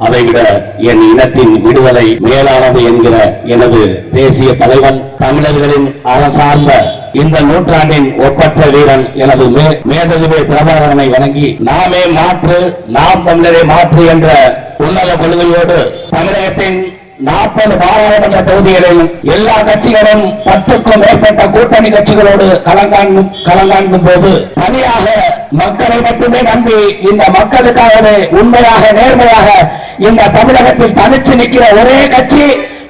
அதைவிட என் இனத்தின் விடுதலை மேலானது என்கிற எனது தேசிய தலைவன் தமிழர்களின் அரசார்ந்த இந்த நூற்றாண்டின் ஒப்பற்ற வீரன் எனது மே- மேதகுவே பிரபாகரனை வணங்கி நாமே மாற்று நாம் தமிழரை மாற்று என்ற உன்னத கொள்கையோடு தமிழகத்தின் நாற்பது பாராளுமன்ற தொகுதிகளில் எல்லா கட்சிகளும் பத்துக்கும் மேற்பட்ட கூட்டணி கட்சிகளோடு கலங்காண்கும் கலங்காண்கும் போது தனியாக மக்களை மட்டுமே நம்பி இந்த மக்களுக்காகவே உண்மையாக நேர்மையாக இந்த தமிழகத்தில் தனிச்சு நிற்கிற ஒரே கட்சி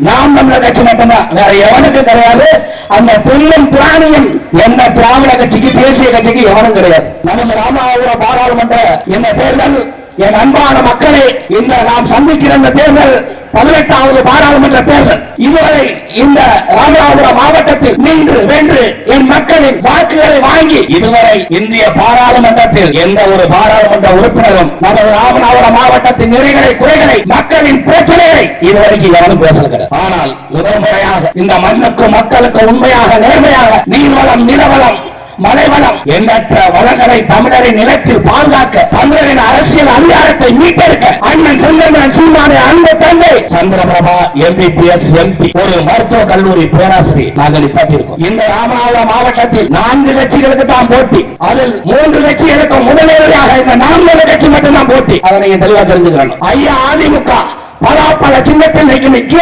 நாம் தமிழர் கட்சி மட்டும்தான். வேற எவனுக்கும் கிடையாது. அந்த புல்லும் பிராணியும் எந்த திராவிட கட்சிக்கு தேசிய கட்சிக்கு எவனும் கிடையாது. நமது ராமநாதபுரம் பாராளுமன்ற இந்த தேர்தல் என் அன்பான மக்களே இந்த நாம் சந்திக்கிற இந்த தேர்தல் பதினெட்டாவது பாராளுமன்ற தேர்தல். இதுவரை இந்த ராமநாதபுரம் மாவட்டத்தில் நின்று வென்று என் மக்களின் வாக்குகளை வாங்கி இதுவரை இந்திய பாராளுமன்றத்தில் எந்த ஒரு பாராளுமன்ற உறுப்பினரும் நமது ராமநாதபுரம் மாவட்டத்தின் நிறைகளை குறைகளை மக்களின் பிரச்சனைகளை இதுவரைக்கும் எவனும் பேசல ஆனால் முதல் முறையாக இந்த மண்ணுக்கும் மக்களுக்கு உண்மையாக நேர்மையாக நீர்வளம் நிலவளம் மலைவளம் எண்ணற்ற வளங்களை தமிழரின் நிலத்தில் பாதுகாக்க தமிழரின் அரசியல் அதிகாரத்தை மீட்டெடுக்க அண்ணன் செந்தமிழன் சீமானை அன்பு தந்தை சந்திரபிரபா எம்பிபிஎஸ் எம்பி ஒரு மருத்துவ கல்லூரி பேராசிரியர் நாங்கள் நிப்பாட்டியிருக்கோம் இந்த ராமநாதபுரம் மாவட்டத்தில் நான்கு கட்சிகளுக்கு தான் போட்டி. அதில் மூன்று கட்சிகளுக்கு முதலேறியாக இந்த நான்கு கட்சி மட்டும்தான் போட்டி. அதனை நீங்க தெளிவா ஐயா அதிமுக பலாப்பழ சின்னத்தில் நிக்க-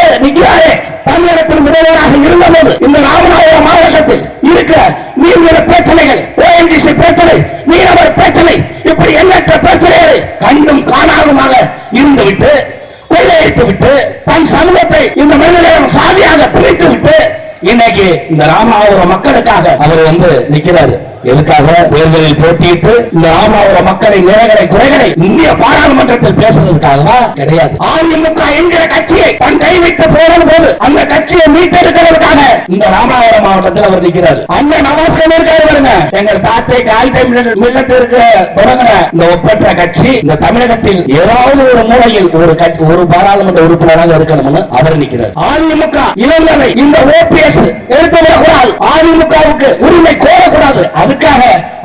தமிழகத்தில் முதல்வராக இருந்தபோது இந்த ராமநாதபுரம் மாவட்டத்தில் இருக்கிற நீர்நில பிரச்சனைகள் ஓஎன்ஜிசி பிரச்சனை மீனவர் பிரச்சனை இப்படி எண்ணற்ற பிரச்சனைகளை கண்டும் இருந்துவிட்டு கொள்ளையடித்து விட்டு தன் சமூகத்தை இந்த சாதியாக பிரித்து விட்டு இன்னைக்கு இந்த மக்களுக்காக அவர் வந்து நிக்கிறாரு எதுக்காக? தேர்தலில் போட்டியிட்டு இந்த ராமாவர மக்களை நிறைகளை குறைகளை இந்திய பாராளுமன்றத்தில் பேசுறதுக்காகவா? கிடையாது. அதிமுக என்கிற கட்சியை தன் கைவிட்டு போறது போது அந்த கட்சியை மீட்டெடுக்கிறதுக்காக இந்த ராமநாதபுரம் மாவட்டத்தில் அவர் நிற்கிறார். அந்த நவாஸ்கர் இருக்காரு பாருங்க. எங்க தாத்தை காய்தை மில்லத்திற்கு தொடங்கின இந்த ஒப்பற்ற கட்சி இந்த தமிழகத்தில் ஏதாவது ஒரு மூலையில் ஒரு கட்சி ஒரு பாராளுமன்ற உறுப்பினராக இருக்கணும்னு அவர் நிற்கிறார். அதிமுக இளைஞரை இந்த ஓபிஎஸ் எடுத்து அதிமுகவுக்கு உரிமை கோரக்கூடாது. அதுக்காக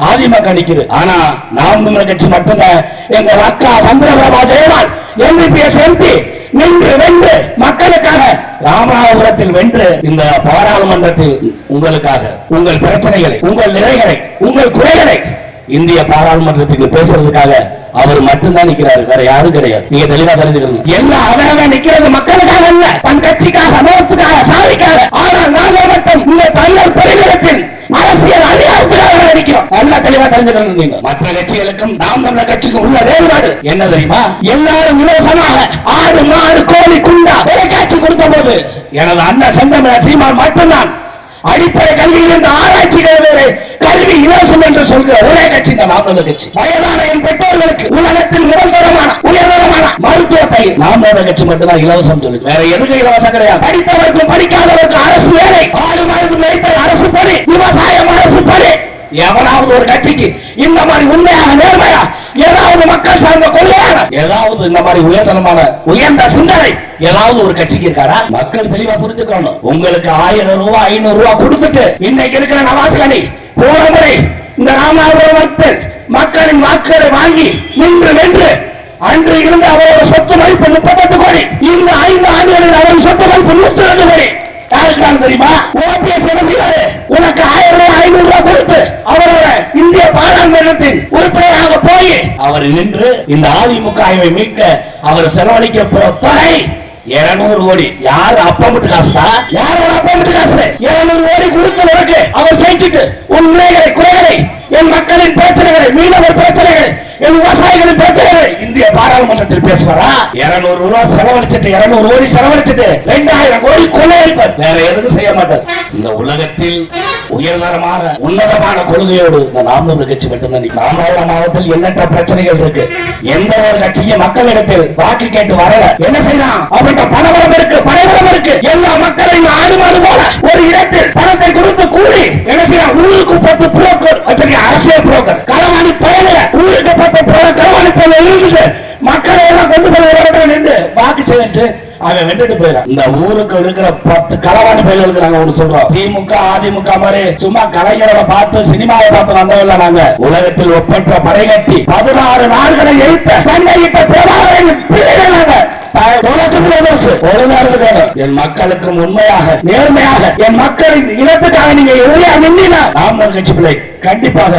அதிமுக நிற்கிறது. ஆனா நாம் தமிழர் கட்சி மட்டும்தான். எங்கள் அக்கா சந்திரபிரபா ஜெயவால் எம்பிபிஎஸ் எம்பி நின்று வென்று மக்களுக்காக ராமநாதபுரத்தில் வென்று இந்த பாராளுமன்றத்தில் உங்களுக்காக உங்கள் பிரச்சனைகளை உங்கள் நிலைகளை உங்கள் குறைகளை இந்திய பாராளுமன்றத்துக்கு பேசுறதுக்காக அவர் மட்டும்தான் நிக்கிறாரு வேற யாரும் கிடையாது. நீங்க தெளிவா தெரிஞ்சுக்கணும். எல்லாம் அவன் நிக்கிறது மக்களுக்காக அல்ல தன் கட்சிக்காக நோத்துக்காக சாதிக்காக ஆனால் நாங்கள் மட்டும் இந்த தமிழர் பெருநிலத்தில் அரசியல் அதிகாரத்துக்காக நினைக்கிறோம் நல்லா மற்ற கட்சிகளுக்கும் நாம் தமிழர் கட்சிக்கும் உள்ள வேறுபாடு என்ன தெரியுமா? எல்லாரும் இலவசமாக ஆடு மாடு கோழி குண்டா தொலைக்காட்சி கொடுத்த போது எனது அண்ணன் செந்தமிழர் சீமான் மட்டும்தான் அடிப்படை கல்வியில் இருந்து ஆராய்ச்சிகள் வேறு கல்வி இலவசம் என்று சொல்கிற ஒரே கட்சி இந்த நாம் தமிழர் கட்சி. வயதான என் பெற்றோர்களுக்கு உலகத்தில் முதல் தரமான உயர்தரமான மருத்துவத்தை நாம் தமிழர் கட்சி மட்டும்தான் இலவசம் சொல்லு வேற எதுக்கு இலவசம் கிடையாது. படித்தவருக்கும் படிக்காதவருக்கும் அரசு வேலை. ஆடு மாடு அரசு பணி விவசாயம் அரசு பணி. எவனாவது ஒரு கட்சிக்கு இந்த மாதிரி உண்மையாக நேர்மையா ஏதாவது மக்கள் சார்ந்த கொள்ளையான ஏதாவது இந்த மாதிரி உயர்தனமான உயர்ந்த சிந்தனை ஏதாவது ஒரு கட்சிக்கு இருக்காடா? மக்கள் தெளிவா புரிஞ்சுக்கணும். உங்களுக்கு ஆயிரம் ரூபாய் ஐநூறு ரூபாய் கொடுத்துட்டு இன்னைக்கு இருக்கிற நவாஸ்கனி போன முறை இந்த ராமநாதபுரத்தில் மக்களின் வாக்குகளை வாங்கி நின்று நின்று அன்று இருந்த அவரோட சொத்து மதிப்பு முப்பத்தெட்டு கோடி இந்த ஐந்து ஆண்டுகளில் அவரது சொத்து மதிப்பு நூத்தி ரெண்டு கோடி. யாருக்கான தெரியுமா? ஓபிஎஸ் உனக்கு ஆயிரம் ரூபாய் ஐநூறு ரூபாய் கொடுத்து அவரோட இந்திய பாராளுமன்றத்தின் உறுப்பினராக போய் அவர் நின்று இந்த அதிமுகவை மீட்க அவர் செலவழிக்க போற தொகை இருநூறு கோடி. யாரு மட்டும் காசுடா யாரோட மட்டும் காசு? இருநூறு கோடி கொடுத்தவருக்கு அவர் ஜெயிச்சுட்டு உன் குறைகளை என் மக்களின் பிரச்சனைகளை மீனவர் பிரச்சனை என் விவசாயிகளின் இந்திய பாராளுமன்றத்தில் பேசுவாரா? இருநூறு ரூபாய் செலவழிச்சிட்டு இருநூறு கோடி செலவழிச்சிட்டு ரெண்டாயிரம் கோடி கொள்ளையடிப்பார் வேற எதுவும் செய்ய மாட்டார் இந்த உலகத்தில் உயர்தரமான உன்னதமான கொள்கையோடு இந்த நாமூர் கட்சி மட்டும்தான் நிக்கும். ராமநாதபுரம் மாவட்டத்தில் எண்ணற்ற பிரச்சனைகள் இருக்கு. எந்த ஒரு கட்சியும் மக்களிடத்தில் வாக்கு கேட்டு வரல. என்ன செய்யலாம்? அவன்கிட்ட பணபலம் இருக்கு பணபலம் இருக்கு. எல்லா மக்களையும் ஆடு மாடு போல ஒரு இடத்தில் பணத்தை கொடுத்து கூடி என்ன செய்யலாம்? ஊருக்கு போட்டு புரோக்கர் அத்தகைய அரசியல் புரோக்கர். களவாணி பயல ஊருக்கு இருக்குது மக்களை எல்லாம் கொண்டு போய் நின்று வாக்கு சேகரிச்சு அவன் வெண்டுட்டு போயிடும் இந்த ஊருக்கு இருக்கிற பத்து களவாணி பயிர்களுக்கு நாங்க ஒண்ணு சொல்றோம். திமுக அதிமுக மாதிரி சும்மா கலைஞரோட பார்த்து சினிமாவை பார்த்து நாங்க. உலகத்தில் ஒப்பற்ற படை கட்டி பதினாறு நாடுகளை சண்டையிட்ட பிரபாகரன் பிள்ளைகள். என் மக்களுக்கு உண்மையாக நேர்மையாக என் மக்களின் இனத்துக்காக நீங்க எதிரியா நின்னா நாம் கட்சி பிள்ளை. கண்டிப்பாக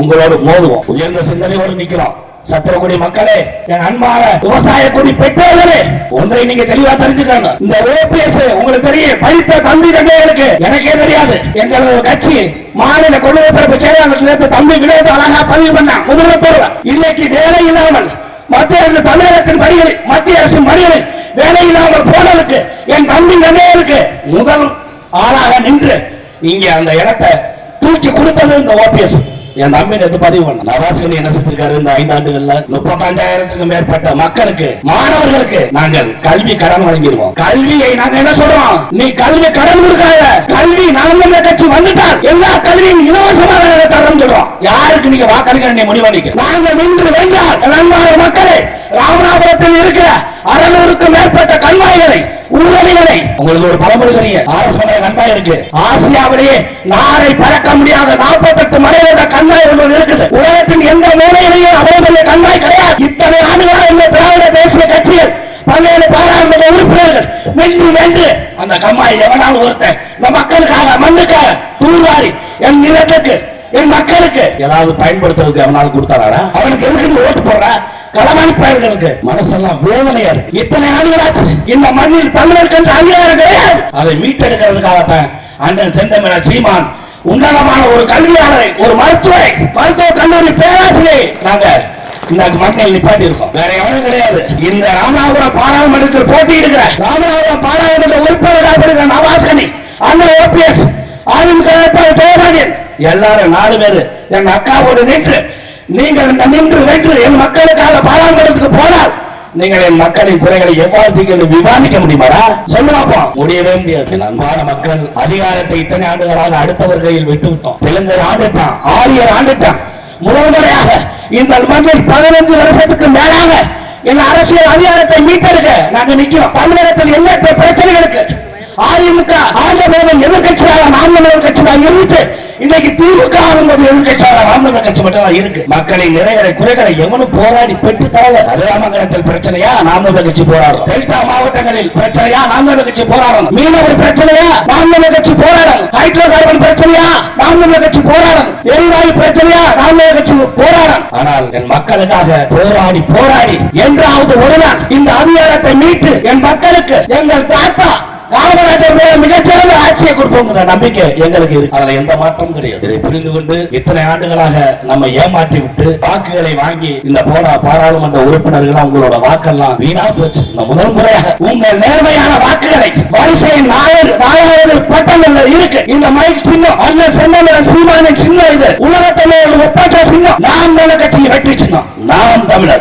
உங்களோடு மோதுவோம். உயர்ந்த சிந்தனையோடு நிக்கிறோம். சத்திரக்குடி மக்களே என் அன்பான விவசாய குடி பெற்றோர்களே ஒன்றை நீங்க தெளிவா தெரிஞ்சுக்கணும். இந்த ஓபிஎஸ் உங்களுக்கு தெரியும் படித்த தம்பி தங்கைகளுக்கு எனக்கே தெரியாது. எங்களது கட்சி மாநில கொள்கை பிறப்பு செயலாளர் தம்பி வினோத் அழகா பதிவு பண்ண முதல்வர் இன்னைக்கு வேலை இல்லாமல் மத்திய அரசு தமிழகத்தின் பணிகளில் மத்திய அரசின் பணிகளில் வேலை இல்லாமல் போனதுக்கு என் தம்பி தங்கைகளுக்கு முதல் ஆளாக நின்று இங்க அந்த இடத்தை தூக்கி கொடுத்தது இந்த ஓபிஎஸ். என் தம்பி எது பதிவு பண்ண. நவாஸ்கனி என்ன செஞ்சிருக்காரு? இந்த ஐந்து ஆண்டுகள்ல முப்பத்தஞ்சாயிரத்துக்கு மேற்பட்ட மக்களுக்கு மாணவர்களுக்கு நாங்கள் கல்வி கடன் வழங்கிடுவோம். கல்வியை நாங்க என்ன சொல்றோம்? நீ கல்வி கடன் கொடுக்காத. கல்வி நாங்கள் கட்சி வந்துட்டால் எல்லா கல்வியும் இலவசமாக தரோம் சொல்றோம். யாருக்கு நீங்க வாக்களிக்கிற நீ முடிவளிக்க நாங்க நின்று வென்றால் மக்களே ராமநாதபுரத்தில் இருக்கிற அறநூறுக்கும் மேற்பட்ட கல்வாய்களை உருவடிகளை உங்களுக்கு ஒரு பழமொழி தெரியும். அரசு மலை இருக்கு. ஆசியாவிலேயே நாரை பறக்க முடியாத நாற்பத்தெட்டு மலையோட கண்மாய் ஒன்று இருக்குது. உலகத்தின் எந்த மூலையிலேயும் அவ்வளவு பெரிய கண்மாய் கிடையாது. இத்தனை ஆண்டுகளாக இந்த திராவிட தேசிய கட்சிகள் பல்வேறு பாராளுமன்ற உறுப்பினர்கள் வென்று வென்று அந்த கம்மாய் எவனாலும் ஒருத்தன் இந்த மக்களுக்காக மண்ணுக்காக தூர்வாரி என் நிலத்துக்கு என் மக்களுக்கு. ஏதாவது பயன்படுத்துறதுக்கு அவனால கொடுத்தாரா அவனுக்கு எதுக்கு ஓட்டு போடுற? களவாணி பயல்களுக்கு மனசெல்லாம் வேதனையா இருக்கு. இத்தனை ஆண்டுகளாச்சு. இந்த மண்ணில் தமிழருக்கு என்று அங்கீகாரம் கிடையாது அதை மீட்டெடுக்கிறதுக்காகத்தான் அண்ணன் செந்தமிழர் சீமான் உன்னதமான ஒரு கல்வியாளரை ஒரு மருத்துவரை மருத்துவ கல்லூரி பேராசிரியை நாங்க இந்த மண்ணில் நிப்பாட்டி இருக்கோம் வேற எவனும் கிடையாது. இந்த ராமநாதபுரம் பாராளுமன்றத்தில் போட்டியிடுகிற ராமநாதபுரம் பாராளுமன்ற உறுப்பினராக இருக்கிற நவாசனி அண்ணன் ஓபிஎஸ் அதிமுக வேட்பாளர் ஜெயபாண்டியன் எல்லாரும் நாலு பேரு என் அக்காவோடு நின்று நீங்கள் இந்த நின்று வென்று என் மக்களுக்காக பாராளுமன்றத்துக்கு போனால் நீங்கள் என் மக்களின் குறைகளை எவ்வாறு தீர்க்க விவாதிக்க முடியுமாடா? சொல்லு முடியவே முடியாது அன்பான மக்கள் அதிகாரத்தை இத்தனை ஆண்டுகளாக அடுத்தவர் கையில் விட்டு விட்டோம் தெலுங்கர் ஆண்டுட்டான் ஆரியர் ஆண்டுட்டான். முதல் முறையாக இந்த மண்ணில் பதினஞ்சு வருஷத்துக்கு மேலாக என் அரசியல் அதிகாரத்தை மீட்டெடுக்க நாங்க நிக்கிறோம். தமிழகத்தில் எண்ணற்ற பிரச்சனைகளுக்கு அதிமுக ஆந்திர பிரதமர் எதிர்கட்சியாக மாநில தமிழர் இருந்துச்சு. இன்னைக்கு திமுக ஆகும்போது எதிர்கட்சியாக நாம் தமிழர் கட்சி மட்டும் தான் இருக்கு. மக்களின் நிறைகளை குறைகளை எவனும் போராடி பெற்று தரல அதிராமங்கலத்தில் பிரச்சனையா? நாம் கட்சி போராடும். டெல்டா மாவட்டங்களில் பிரச்சனையா? நாம் கட்சி போராடும். மீனவர் பிரச்சனையா? நாம் கட்சி போராடும். ஹைட்ரோ கார்பன் பிரச்சனையா? நாம் கட்சி போராடும். எரிவாயு பிரச்சனையா? நாம் கட்சி போராடும். ஆனால் என் மக்களுக்காக போராடி போராடி என்றாவது ஒரு நாள் இந்த அதிகாரத்தை மீட்டு என் மக்களுக்கு எங்கள் தாத்தா காமராஜர் மிகச்சிறந்த ஆட்சியை கொடுப்போங்கிற நம்பிக்கை எங்களுக்கு அதுல எந்த மாற்றமும் கிடையாது. இதை புரிந்து கொண்டு இத்தனை ஆண்டுகளாக நம்ம ஏமாற்றி விட்டு வாக்குகளை வாங்கி இந்த போன பாராளுமன்ற உறுப்பினர்கள் உங்களோட வாக்கெல்லாம் வீணா போச்சு. முதல் முறையாக உங்கள் நேர்மையான வாக்குகளை வரிசையின் நாயர் நாயாவது பட்டங்கள்ல இருக்கு. இந்த மைக் சின்னம் அண்ணன் சென்னமரன் சீமானின் சின்னம் இது. உலகத்திலே ஒப்பற்ற சின்னம். நாம் தமிழர் கட்சியின் வெற்றி சின்னம். நாம் தமிழர்.